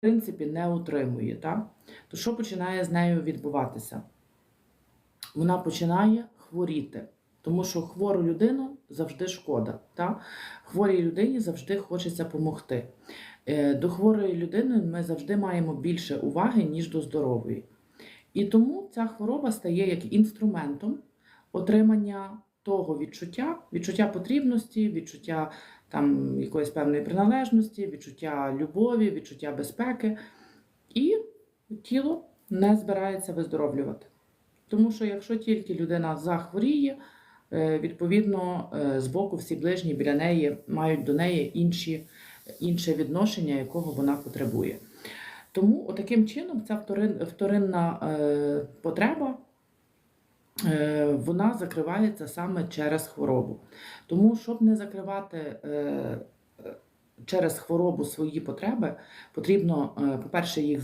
принципі не утримує, так? то що починає з нею відбуватися? Вона починає хворіти, тому що хвору людину завжди шкода. Так? Хворій людині завжди хочеться допомогти. До хворої людини ми завжди маємо більше уваги, ніж до здорової. І тому ця хвороба стає як інструментом отримання того відчуття, відчуття потрібності, відчуття там, якоїсь певної приналежності, відчуття любові, відчуття безпеки. І тіло не збирається виздоровлювати. Тому що якщо тільки людина захворіє, е, відповідно, е, з боку всі ближні біля неї мають до неї інші, інше відношення, якого вона потребує. Тому таким чином ця вторинна е, потреба вона закривається саме через хворобу. Тому, щоб не закривати е, е, через хворобу свої потреби, потрібно, е, по-перше, їх